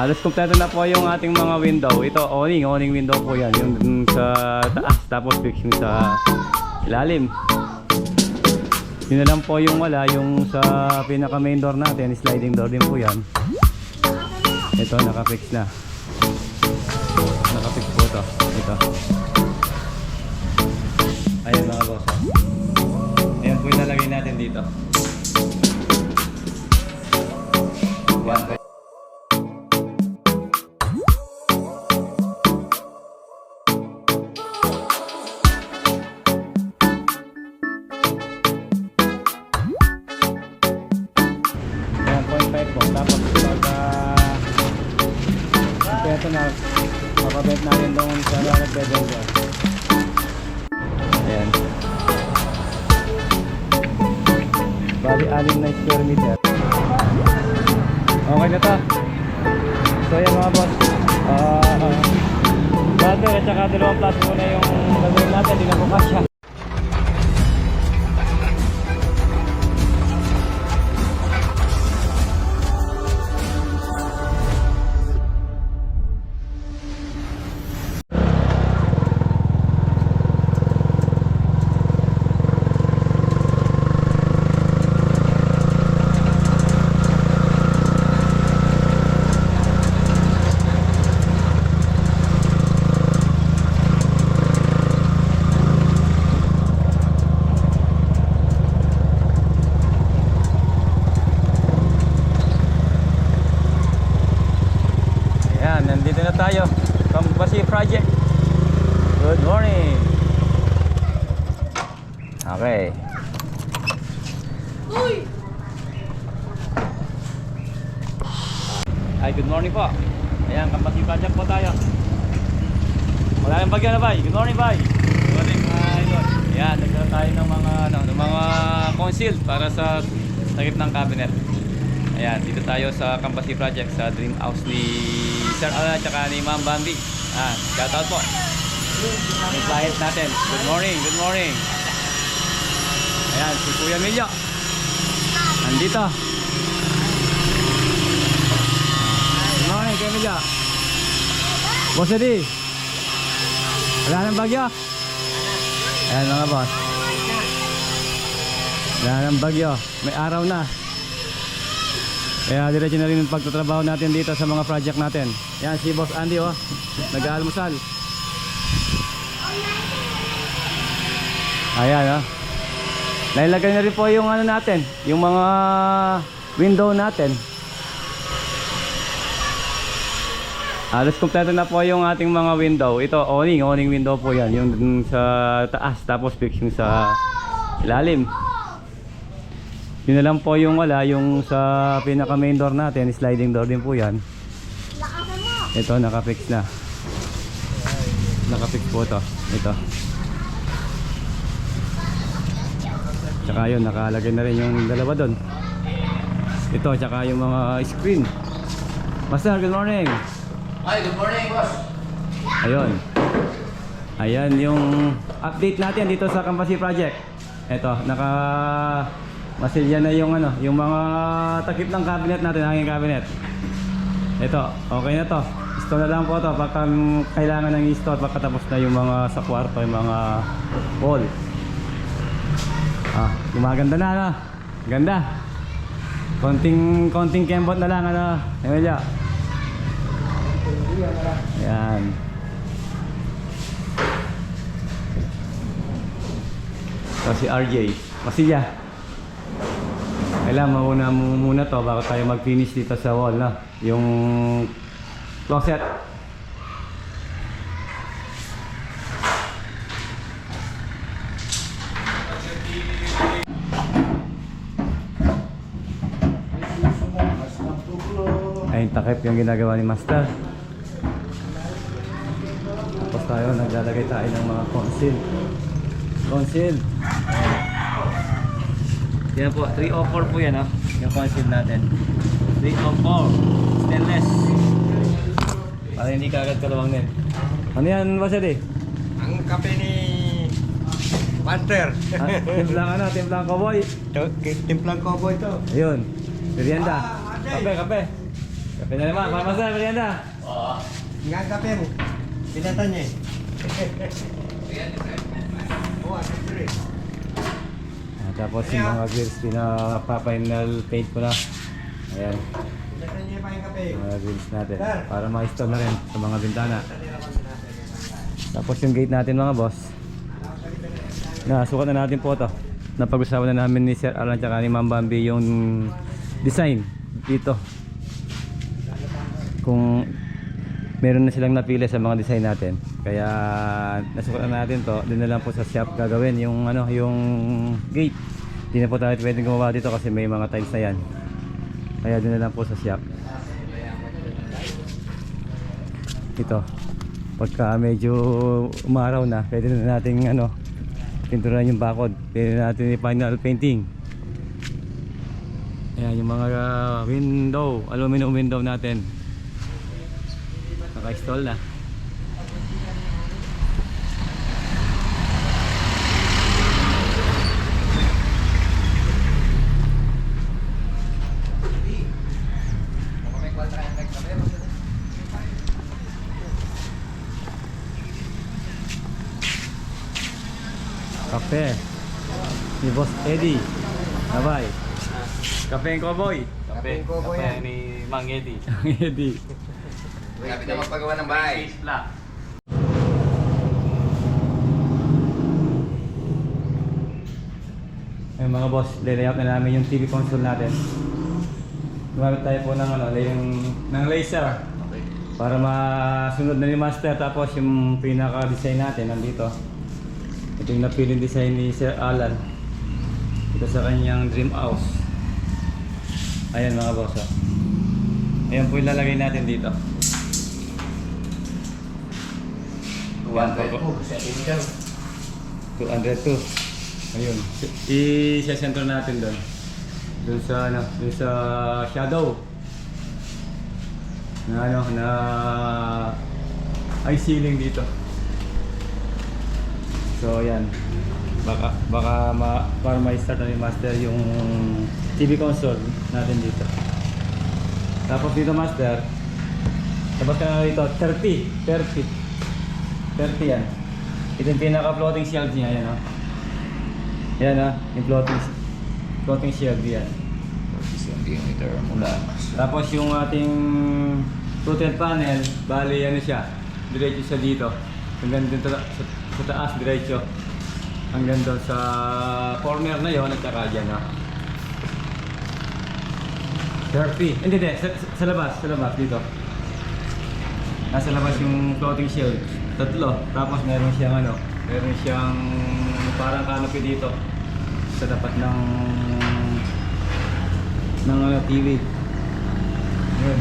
Halos kompleto na po yung ating mga window. Ito, awning. Awning window po yan. Yung dun sa taas. Tapos fixing sa ilalim. Yun na lang po yung wala. Yung sa pinaka main door natin. Sliding door din po yan. Ito, nakafix na. Nakafix po ito. Ito. Ayan mga boss. Ayan po yung natin dito. Yan peto na, makabent natin doon sa lahat bedroom. Ayan. Bali, anim na square meter. Okay na to. So yan mga boss. Ah, uh, Brother at saka dalawang plus muna yung gagawin natin. Hindi na kasya. Takip ng cabinet. Ayan, dito tayo sa Kambasi Project sa dream house ni Sir Alan at ni Ma'am Bambi. Ah, shout out po. Yung client natin. Good morning, good morning. Ayan, si Kuya Milyo. Nandito. Good morning, Kuya Milyo. Boss Eddie. Wala nang bagyo. Ayan mga boss. Wala nang bagyo. May araw na. Kaya diretso na rin ang pagtatrabaho natin dito sa mga project natin. Yan si Boss Andy oh, nag-aalmusal. Ayan oh. Nailagay na rin po yung ano natin, yung mga window natin. Halos kompleto na po yung ating mga window. Ito, awning, awning window po yan. Yung sa taas, tapos fixing sa ilalim. Yun na lang po yung wala, yung sa pinaka main door natin, sliding door din po yan. Ito, nakafix na. Nakafix po to. Ito. Tsaka yun, nakalagay na rin yung dalawa doon. Ito, tsaka yung mga screen. Master, good morning! Hi, good morning, boss. Ayun. Ayan yung update natin dito sa Campasi Project. Ito, naka masilya na yung ano, yung mga takip ng cabinet natin, hanging cabinet. Ito, okay na to. Install na lang po to pagka kailangan ng install pagkatapos na yung mga sa kwarto, yung mga wall. Ah, gumaganda na ano. Ganda. Konting konting kembot na lang ano, Emilia. Yan. So si RJ, Masilya. Kailangan mauna mo muna to bago tayo mag-finish dito sa wall na. Yung closet. Ay, takip yung ginagawa ni Master. Tapos tayo, naglalagay tayo ng mga conceal. Conceal. Yan po, 304 po yan ha. Yung conceal natin. 304. Stainless. Para hindi kagad kalawang din. Ano yan, Basadi? Ang kape ni Master. Ah, timplang ano, timplang cowboy. Timplang cowboy to. Ayun. Merienda. Ah. Kape, kape. Kape na naman, para masaya, merienda. Nga kape mo. Pinata niya eh. tapos yung mga grills, pinapa-final paint ko na. Ayan, mga grills natin. Para ma-install na rin sa mga bintana. Tapos yung gate natin mga boss. Nasukat na natin po to. Napag-usapan na namin ni Sir Alan at ni Ma'am Bambi yung design dito. Kung meron na silang napili sa mga design natin. Kaya nasukat na natin to. Doon na lang po sa shop gagawin yung ano, yung gate. Hindi na po tayo pwedeng gumawa dito kasi may mga tiles na yan. Kaya doon na lang po sa shop. Ito. Pagka medyo umaraw na, pwede na nating ano, pinturan yung bakod. Pwede na natin i-final painting. Ayan, yung mga window, aluminum window natin. Naka-install na. Kape. Ni Boss Eddie. Bye-bye. Kape ng Cowboy. Kape Kape yan. ni Mang Eddie. Mang Eddie. Kapit na magpagawa ng bahay. Ay mga boss, layout na namin yung TV console natin. Gumamit tayo po ng ano, yung ng laser para masunod na ni master tapos yung pinaka design natin nandito. Ito yung napiling design ni Sir Alan. Ito sa kanyang dream house. Ayan mga boss. Oh. Ayan po ilalagay natin dito. 202. Ayun. I-center natin doon. Doon sa ano, doon sa shadow. Na ano, na ay ceiling dito. So ayan. Baka baka ma, para ma-start na ni Master yung TV console natin dito. Tapos dito Master, tapos ka na dito 30, 30. 30 yan. Ito yung pinaka-floating shield niya, yan o. Yan ah, yung floating, floating shield yan. centimeter mula. Tapos yung ating total panel, bali ano siya, diretso siya dito. Hanggang dito sa, taas, diretso. Hanggang doon sa corner na yon at saka dyan ah. 30. Hindi, hindi. Sa- sa labas, sa labas dito. Nasa labas yung floating shield. Tatlo. Tapos meron siyang ano, meron siyang parang canopy dito sa tapat ng ng ano, TV. Yun.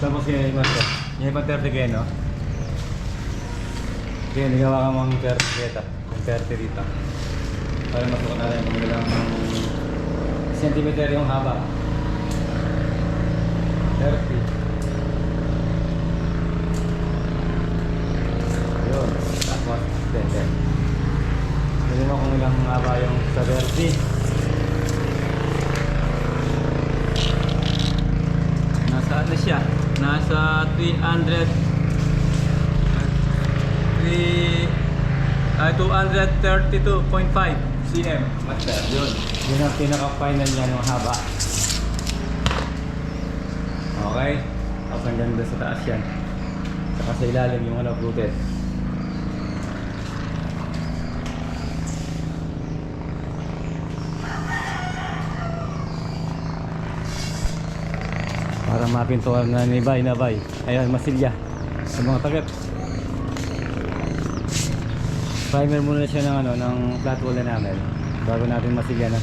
Tapos yan yung master. Yan yung pang 30 kayo, no? Yan, nagawa ka mga 30 kayo. 130 dito. Para masukat natin kung ilang centimeter yung haba. 30. Yun. Tapos, dende. Hindi mo kung ilang haba yung sa 30. Nasa ano siya? Nasa 300 3 ah, 232.5 cm. Master. Yun. Yun ang pinaka-final niya ng haba. Okay. Tapos hanggang doon sa taas yan. Saka sa ilalim yung ano, fluted. Para mapintuan na ni Bay na Bay. Ayan, masilya. Sa mga takip. Primer muna siya ng ano, ng flat wall na namin. Bago natin masilya na.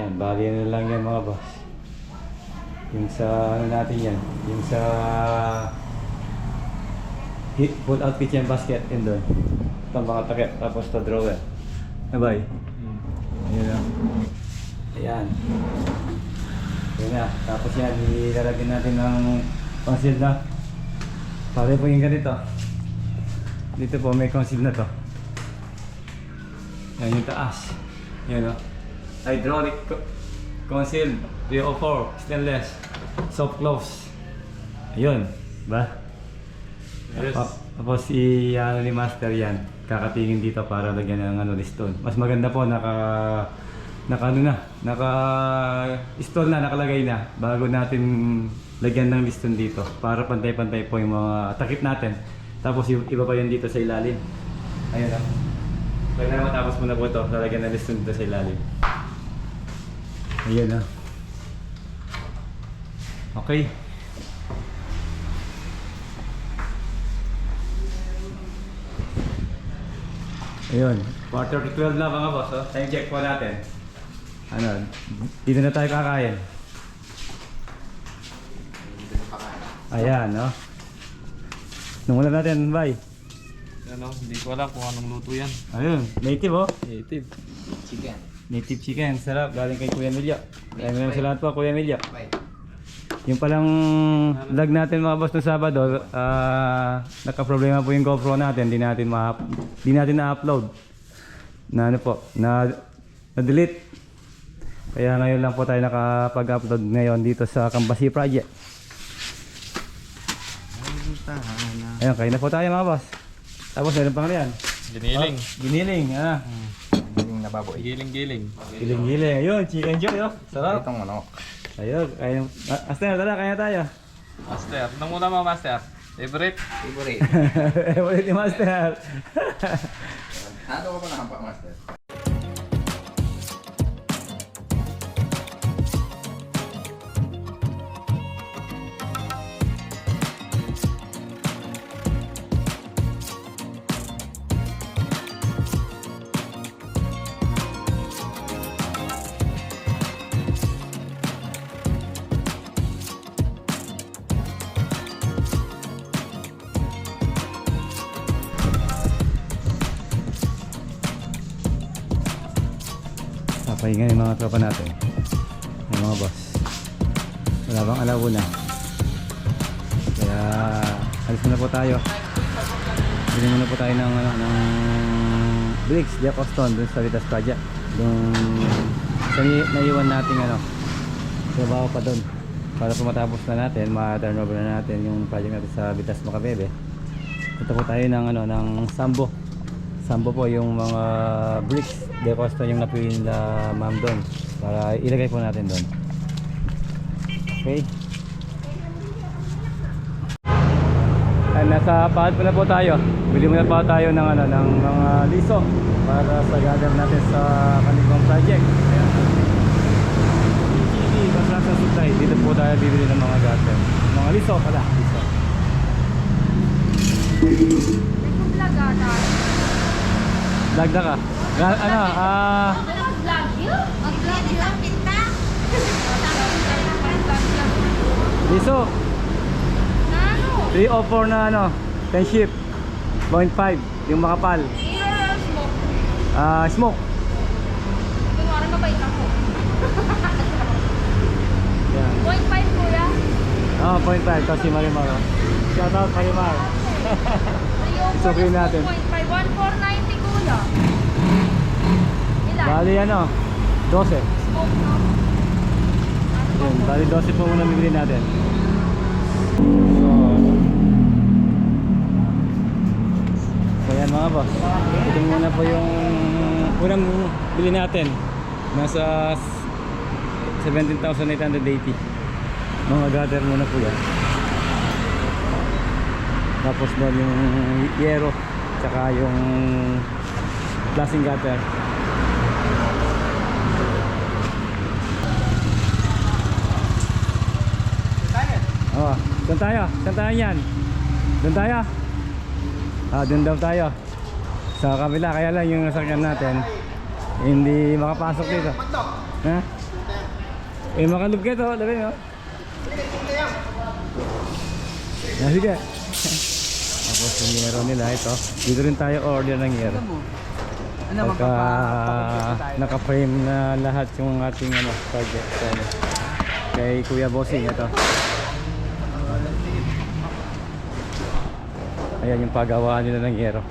Yan, bali na lang yan mga boss. Yung sa ano natin yan, yung sa pull out kitchen basket in doon. Itong mga takip, tapos to drawer. Abay. Ayan na. Ayan. Ayan na. Tapos yan, ilalagyan natin ng conceal na. Pare po yung ganito. Dito po may conceal na to. Yan yung taas. Yan o. Hydraulic co- conceal. 304. Stainless. Soft close. Ayun. Ba? Yes. Pa- Tapos i ano ni master yan. Kakatingin dito para lagyan ng ano liston. Mas maganda po naka naka ano na, naka install na, nakalagay na bago natin lagyan ng liston dito para pantay-pantay po yung mga takip natin. Tapos yung iba pa yun dito sa ilalim. Ayun na. Pag na matapos mo na po ito, lalagyan ng liston dito sa ilalim. Ayun na. Okay. Ayun, quarter to 12 na mga boss. Oh. Time check po natin. Ano, dito na tayo kakain. Ayan, no? Nung ulam natin, bye. Ano, hindi ko alam kung anong luto yan. Ayun, native oh. Native. Chicken. Native chicken, sarap. Galing kay Kuya Emilio. Naman salamat po, Kuya Emilio. Bye. Yung palang vlog natin mga boss no Sabado, ah nagka-problema po yung GoPro natin, di natin ma di natin na-upload. Na ano po, na na-delete. Kaya ngayon lang po tayo nakapag-upload ngayon dito sa Kambasi Project. Ayun, kain na po tayo mga boss. Tapos meron pang ano yan? Giniling. Oh, giniling, ah. Yung nababoy. Giling-giling. Giling-giling. Ayun, chicken joy, oh. Sarap. Itong ano. Ayun, ayun. Ah, Aster, tara, kaya tayo. Master. Anong muna mo, Master? Favorite? Favorite. ulit ni Master. Ano ko pa nakampak, Master? Mga tropa natin. Yung mga boss. Wala bang alauna. Kaya alis muna po tayo. Bili muna po tayo ng, ano, ng bricks, Jack Austin dun sa Vitas Project. Yung sa naiwan nating ano, trabaho pa doon. Para po matapos na natin, ma-turnover na natin yung project natin sa Vitas Macabebe. Punta po tayo ng ano ng Sambo. Sambo po yung mga bricks de costa yung napili nila ma'am doon para ilagay po natin doon. Okay. Ay, nasa pahad po na po tayo. Bili muna po tayo ng ano ng mga liso para sa gather natin sa kanilang project. Ayan. ECD Construction Supply. Dito po tayo bibili ng mga gather. Mga liso pala. Liso. Lagda ka. Ga- ano, ah... liso. 304 na ano, 10 ship. 0.5, yung makapal. Ah, smoke. Yan. Oh, 0.5 kasi Marimar. oh. Shout out Marimar. Isukin natin. 1490 kuya. Ilan? Bali ano, 12. Smoke, no? Bali 12 po muna bibili natin. So, so yan mga boss. Ito muna po yung unang bili natin. Nasa 17,880. Mga gather muna po yan. Tapos doon yung yero tsaka yung plastic gutter. Oh, doon tayo. Saan tayo yan? Doon tayo. Ah, doon daw tayo. Sa kabila, kaya lang yung nasakyan natin hindi makapasok dito. Ha? Eh, makalub ka ito. Labi mo. Ah, sige. Tapos yung yero nila ito. Dito rin tayo order ng yero. Ano, Pagka naka-frame na lahat yung ating ano, project. Ano, kay Kuya Bossing ito. Ayan yung pagawaan nila ng yero.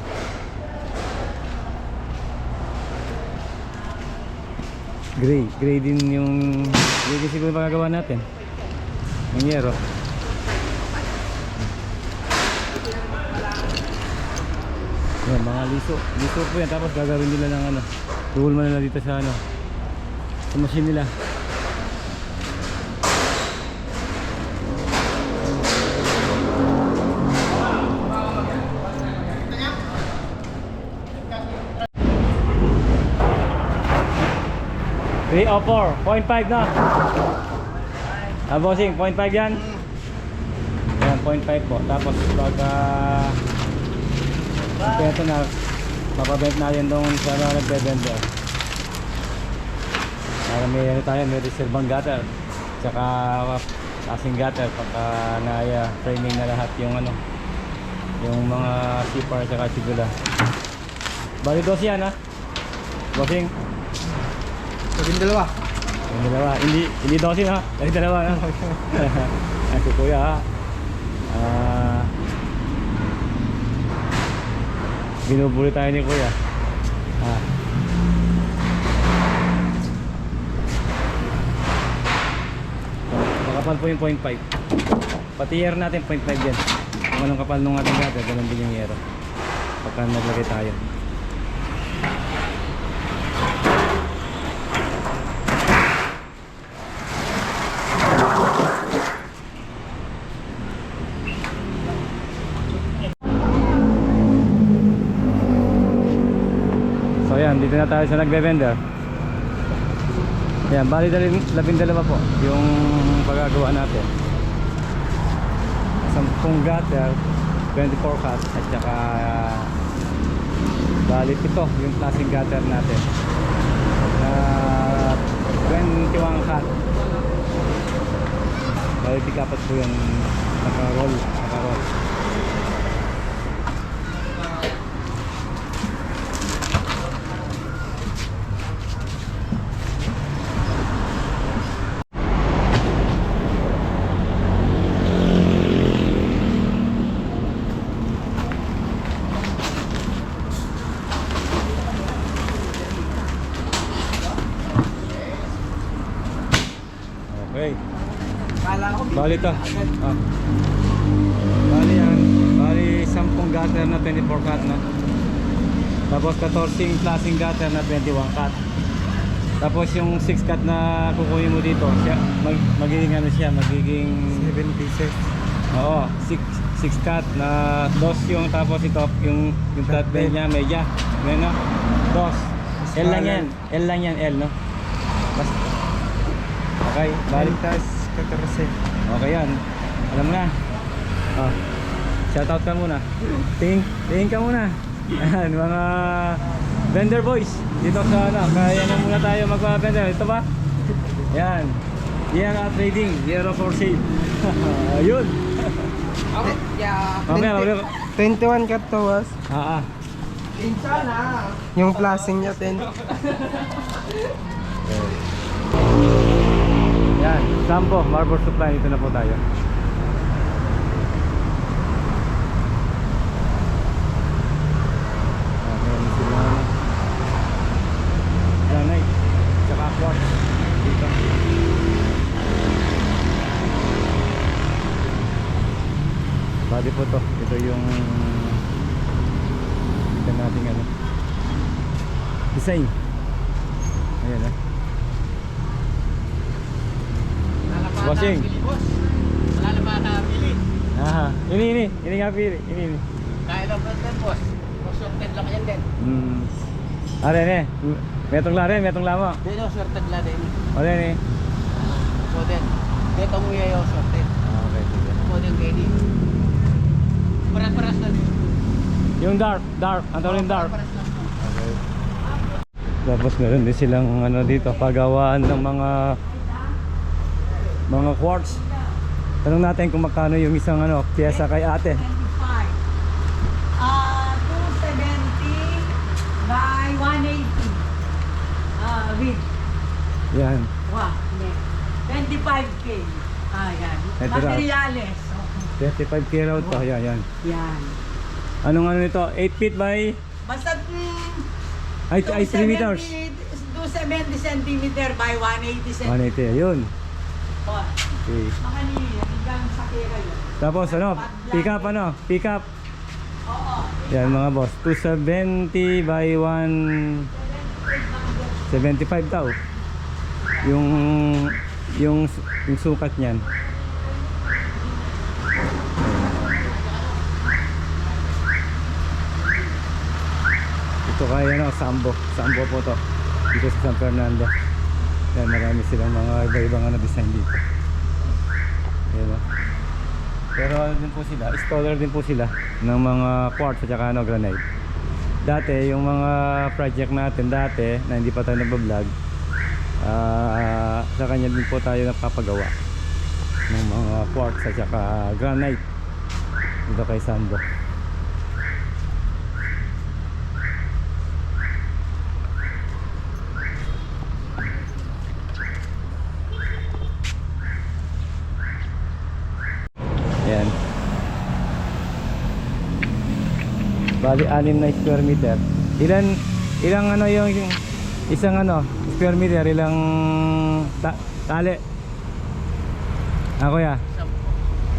Gray, gray din yung gray din siguro yung pagagawa natin. Ng yero. Yan, mga liso. Liso po yan. Tapos gagawin nila ng ano. Tuhol nila dito sa ano. Sa machine nila. Three o four. Point five na. Ah, bossing, point five yan. Yan, point five po. Tapos pag ah, Ito na, mapabent natin doon sa mga nagbebender. Para may ano tayo, may reservang gutter. Tsaka kasing gutter pagka naaya framing na lahat yung ano, yung mga sipar tsaka sigula. Bali dos yan ha. Bossing, Sabing dalawa. yung dalawa. Hindi, hindi dosin ha. Yung dalawa na. Ay, si kuya ha. Ah, binubuli tayo ni kuya. Ah. Makapal po yung 0.5. Pati year natin 0.5 yan. Kung anong kapal nung ating gata, ganun din yung yero. Pagka naglagay tayo. Dito na tayo sa nagbe-vendor. Ayan, bali dalin, labing dalawa po yung pagagawa natin. Sampung gutter, 24 cut at saka uh, bali ito yung klaseng gutter natin. Na 21 cut. Bali tikapat po yung naka-roll, naka-roll. Okay. Bali to. Ah. Bali yan. Bali 10 gutter na 24 cut na. Tapos 14 klaseng gutter na 21 cut. Tapos yung 6 cut na kukunin mo dito, siya, mag, magiging ano siya, magiging 7 pieces. Oo, 6 6 cut na dos yung tapos ito yung yung flat bed niya media. Yan no. Dos. L lang yan. L lang yan, L no. Bas Okay, bali Balitas, kakarase. Okay yan. Alam na. Oh. Shoutout ka muna. Tingin, tingin ka muna. Yan, mga vendor boys. Dito sa ano, kaya na muna tayo magpa-vendor. Ito ba? Yan. Yan at trading. Zero for sale. Ayun. Mamaya, mamaya. 21 cut to was. Ah, ah. Yung plasing niya 10. Yan. Sampo, Marble Supply. Dito na po tayo. Meron sila, Granite. Tsaka quartz. Dito. Bali po to. Ito yung ito nating ano design. Ayan ah. Bossing. Wala na ba nakabili? Ah, ini ini, ini nga pili, ini ini. Kaya lang ba boss? Sorted lang yan din. Hmm. Are ne, metong lare, metong lama. Dito, sorted lang din. Are ne. So then, dito mo yung sorted. Ah, okay, sige. Mo din din. Paras-paras lang. Yung dark, dark, ang tawag yung dark. Okay. Tapos meron din silang ano dito, pagawaan ng mga mga quartz. Tanong natin kung magkano yung isang ano pyesa kay ate. Uh, 270 by 180 uh, with yan. Wow yeah. 25k ah yan materials 25k raw to. Yan yan yan anong ano nito? 8 feet by? Basta mm, ay, 3 meters. 270 cm by 180 cm 180 yun Okay. Tapos ano? Pick up ano? Pick up. Yan mga boss. 270 by 1... 75 daw. Yung... Yung, yung sukat niyan. Ito kaya ano, Sambo. Sambo po to. Dito sa San Fernando. Yan, marami silang mga iba-ibang ano, design dito. Yan o. Pero ano din po sila, installer din po sila ng mga quartz at saka ano, granite. Dati, yung mga project natin dati na hindi pa tayo nagbablog, ah sa kanya din po tayo napapagawa ng mga quartz at saka granite dito kay Sambo. Ayan. Bali, anim na square meter. Ilan, ilang ano yung, yung isang ano, square meter, ilang ta tali? Ako ya?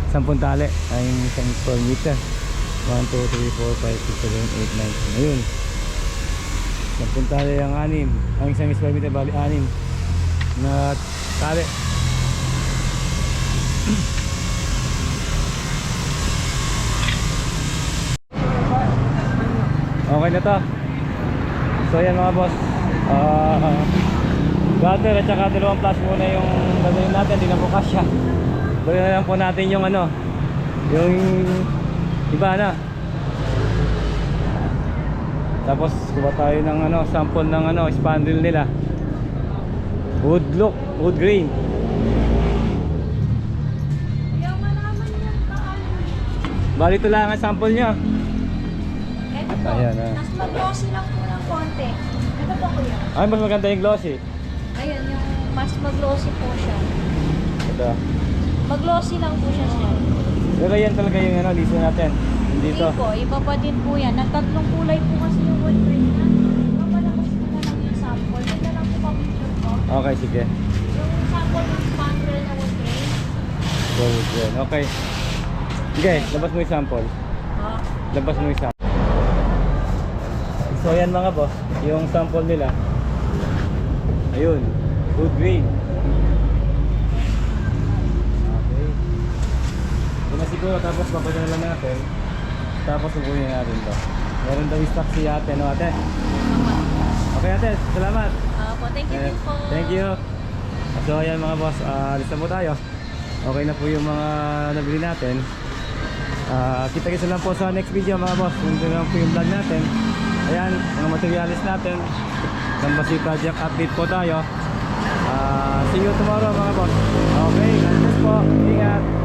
Sampung tali ay isang square meter. 1, 2, 3, 4, 5, 6, 7, 8, 9, 10. Ayun. Sampung tali ang anim. Ang isang square meter, bali anim na tali. Okay na to. So yan mga boss. Ah, gutter at saka dalawang plus muna yung gagawin natin. Hindi na po kasya. Gawin na lang po natin yung ano. Yung iba na. Tapos kuha tayo ng ano, sample ng ano, spandrel nila. Wood look, wood grain. Bali ito lang ang sample niya. Ayan, ah. mas mag-glossy lang po ng konti. Ito po kuya. Ay, mas maganda yung glossy. Ayun, yung mas mag-glossy po siya. Ito. Mag-glossy lang po siya siya. Pero yan talaga yung ano, liso natin. Dito. Hindi po, iba pa din po yan. Nagtatlong kulay po kasi yung wood grain na. Papalabas ko na lang yung sample. Na lang po pa-picture ko. Okay, sige. Yung sample ng spandrel na wood grain. Go with yan. Okay. Sige, labas mo yung sample. Oh. Labas mo yung sample. So yan mga boss, yung sample nila. Ayun, wood grain. Okay. Yun na siguro, tapos papadala na lang natin. Tapos ubuhin natin to. Meron daw stock si ate, no ate? Okay ate, salamat. Ah, po, thank you din po. Thank you. So ayan mga boss, uh, alis na po tayo. Okay na po yung mga nabili natin. Ah, kita kita lang po sa next video mga boss. Nandun lang po yung vlog natin. Ayan, mga materialis natin. Kambasi project update po tayo. Ah, see you tomorrow mga boss. Okay, bless po. Ingat.